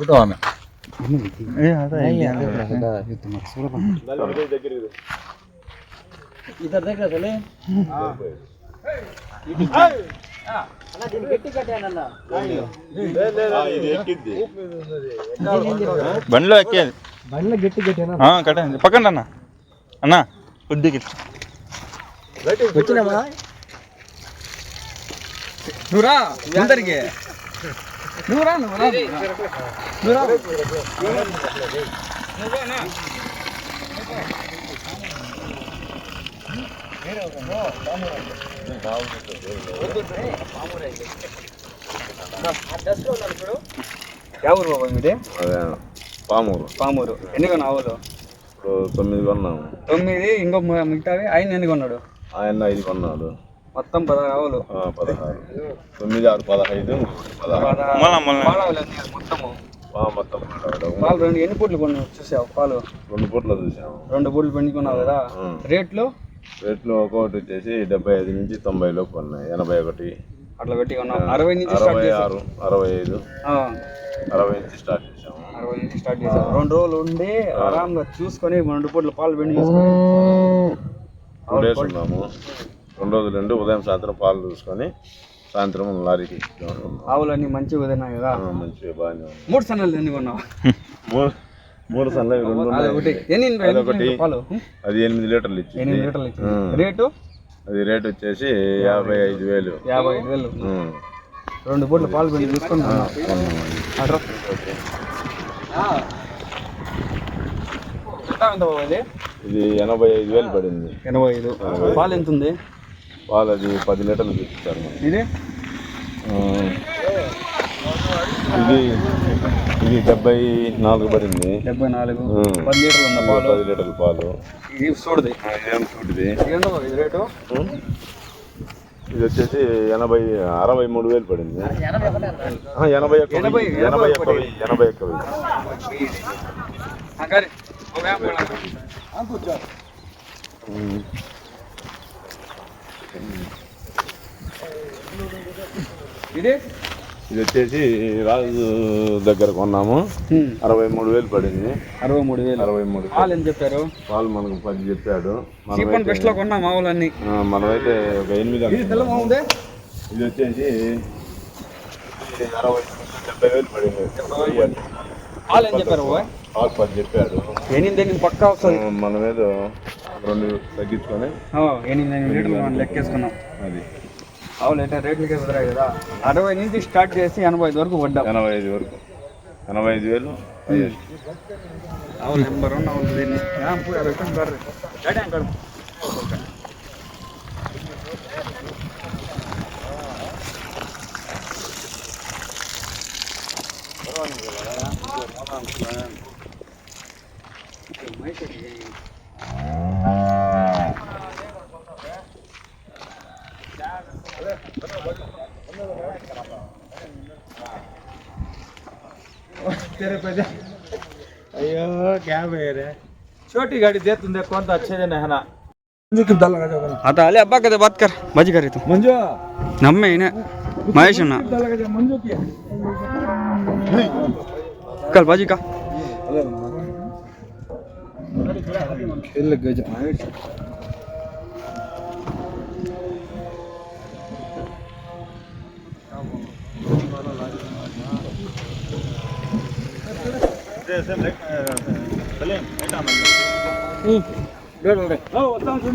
Photo ఆమె ఇద్దరు దగ్గర అసలే? బండిలో ఎక్కేది బండ్లో గట్టి కట్టండి పక్కన అన్న. అన్న కొద్దిగా వచ్చినామా నువ్వురా అందరికి నువ్వురా నువ్వురా ఎవరు బాబా మీది? అదే పామూరు. పామూరు. ఎన్ని కొన్నా ఆవులు ఇప్పుడు తొమ్మిది కొన్నాము. తొమ్మిది ఇంకో మిగతావి? ఆయన ఎన్ని కొన్నాడు? ఆయన ఐదు కొన్నాడు. మొత్తం పదహారు. పదహారు. తొమ్మిది ఆరు పదహైదు మొత్తము. ఆ, మొత్తం. పాలు రెండు ఎన్ని పూట్లు కొన్నావు? చూసావు పాలు? రెండు పూట్ల చూసాము రెండు పూట్లు పెంచుకున్నావు కదా. రేట్లు? రేట్లు ఒక్కొక్కటి వచ్చేసి డెబ్బై ఐదు నుంచి తొంభై లోపు ఉన్నాయి. ఎనభై ఒకటి. అట్లా పెట్టి కొన్నావు. అరవై నుంచి స్టార్ట్ అరవై ఆరు అరవై ఐదు. ఆ, అరవై నుంచి స్టార్ట్ చేసాము. అరవై నుంచి స్టార్ట్ చేసావు. రెండు రోజులు ఉండి ఆరాంగా చూసుకొని రెండు పూట్ల పాలు పిండి చూసుకొని టూ డేస్ ఉన్నాము. రెండు రోజులు ఉండి ఉదయం సాయంత్రం పాలు చూసుకొని సాయంత్రం లారీకి ఎక్కించాము. ఆవులు అన్ని మంచిగా వదిలినాయి కదా? మంచిగా బాగానే మూడు సన్నలు ఎన్ని కొన్నావు? మూడు మూడు సన్లు రెండు. ఒకటి అది ఎనిమిది లీటర్లు ఇచ్చింది. ఎనిమిది లీటర్లు ఇచ్చింది. ఉం. రేటు? అది రేట్ వచ్చేసి యాభై ఐదు వేలు. యాభై ఐదు వేలు. రెండు పూట్ల పాలు కొన్నావు. కొన్నాము. అడ్రస్? ఇది ఎనభై ఐదు వేలు పడింది. ఎనభై ఐదు. పాలు ఎంత ఉంది వాళ్ళు అది పది లీటర్లు మనకి. ఇది ఇది ఇది డెబ్బై నాలుగు పడింది డెబ్బై నాలుగు. పది లీటర్లు ఉందా పాలు పది లీటర్ల పాలు ఇది చూడది ఇదేం చూడిది రేటు? ఇది వచ్చేసి ఎనభై అరవై మూడు వేలు పడింది ఎనభై ఒక్క ఎనభై-. ఎనభై ఒక్క. ఎనభై ఒక్క వెయ్యి. అంకారి ఒక యాభై వేలు. ఉం. ఇది? ఇది వచ్చేసి రాజు దగ్గర కొన్నాము. అరవై మూడు వేలు పడింది. అరవై మూడు వేలు. అరవై మూడు పాలు ఎంత చెప్పారు? వాళ్ళు మనకు పది చెప్పాడు చీప్ అండ్ బెస్ట్లో కొన్నాం ఆవులన్నీ ఆ, మనమైతే ఒక ఎనిమిది ఇది వచ్చేసి అరవై డెబ్బై వేలు పడింది. పాలు ఏం చెప్పారు వాళ్ళు పది చెప్పాడు ఎనిమిది పక్కా వస్తుంది. మనం ఏదో రెండు తగ్గించుకొని ఎనిమిది ఎనిమిది లీటర్లు మనం లెక్కేసుకున్నాం. అది. ఆవులు అయితే రేట్లకే కుదరాయి కదా. అరవై నుంచి స్టార్ట్ చేసి ఎనభై ఐదు వరకు పడ్డాం. ఎనభై ఐదు వరకు. ఎనభై ఐదు వేలు. ఆవులు నెంబర్ వన్ ఆవులు దీన్ని. ఆ, పోయి तेरे पे जा अयो क्या मेर है छोटी गाड़ी दे तुमने कौन तो अच्छे जन है ना मंजू कितना लगा जाओ आता आले अब्बा कदे बात कर मजी करी तू मंजू ನಮ್ಮ ಏನೇ ಮಹೇಶ್ ಅಣ್ಣ ಕಲ್ ಬಾಜಿಕ ಎಲ್ಲ ಗಜ ಮಹೇಶ್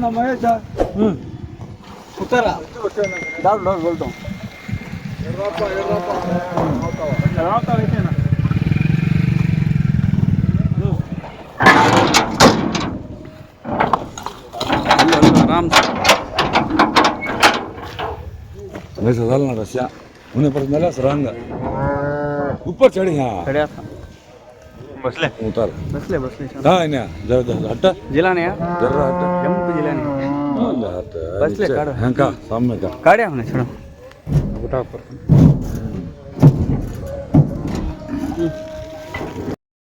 ಮಹೇಶ ಹ್ಞೂ ಕುತ್ತಾರ ಡಾಲ್ ಡಾಲ್ ಬೋಲ್ತಾವ ಆರಾಮ್ ರಸ್ಯ ಉನ್ನ ಪಡೆದ ಮೇಲೆ ಸರಂಗ ಉಪ್ಪರ್ ಚಡಿ ಹಾ બસલે ઉતાર બસલે બસલે હા એને જરા જરા હટ જિલ્લા ને જરા હટ જમ જિલ્લા ને બસલે કાઢો હા કા સામે કા કાઢ્યા મને છોડો બટા પર